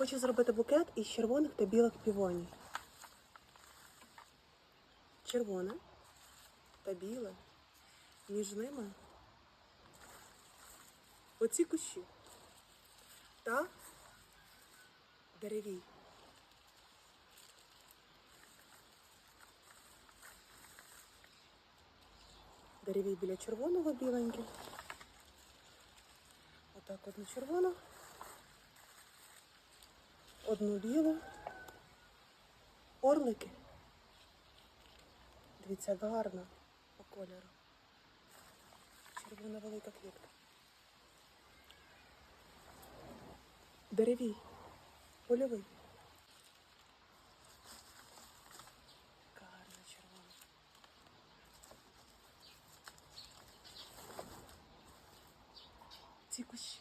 Хочу зробити букет із червоних та білих півоній. Червоне та біле. Між ними оці кущі та деревій. Деревій біля червоного біленькі. Отак одну червону, одну білу, орлики. Дивіться, гарна по кольору. Червона велика квітка. Деревій, польовий. Яка гарна червона. Ці кущі.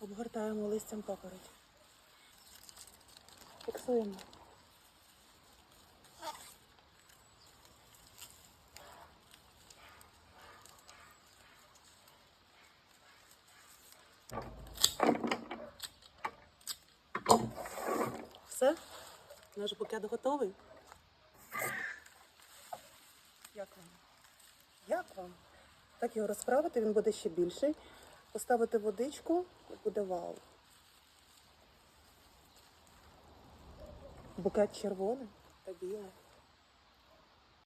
Обгортаємо листям папороті. Фіксуємо. Все? Наш букет готовий. Як вам? Як вам? Так його розправити, він буде ще більший. Поставити водичку буде вау. Букет червоний та білий.